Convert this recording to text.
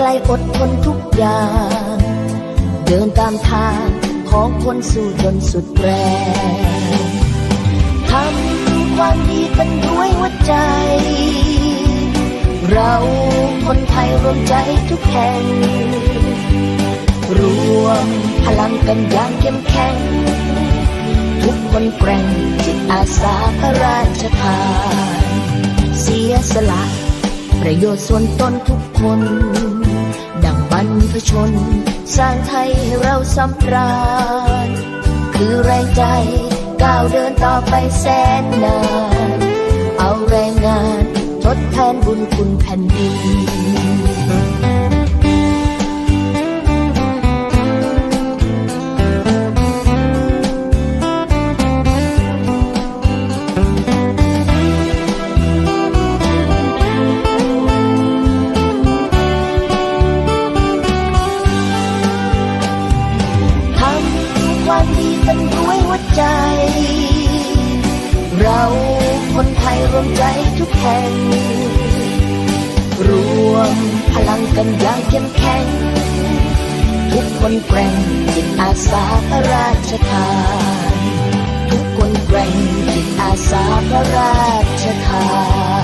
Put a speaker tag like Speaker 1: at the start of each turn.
Speaker 1: กล้ๆอดทนทุกอย่าง เดินตามทางของคนสู้จนสุดแรงทำความดีกันด้วยหัวใจ เราคนไทยรวมใจทุกแห่ง รวมพลังกันอย่างเข้มแข็ง ทุกคนแกร่งจิตอาสาพระราชทาน เสียสละ ประโยชน์ส่วนตนทุกคน ดังบรรพชน สร้างไทยให้เราสำราญ คือแรงใจก้าวเดินต่อไปแสนนาน เอาแรงงานทดแทนบุญคุณแผ่นดิน กันด้วยหัวใจ เราคนไทยรวมใจทุกแห่ง รวมพลังกันอย่างเข้มแข็ง ทุกคนแกร่งจิตอาสาพระราชทานทุกคนแกร่งจิตอาสาพระราชทาน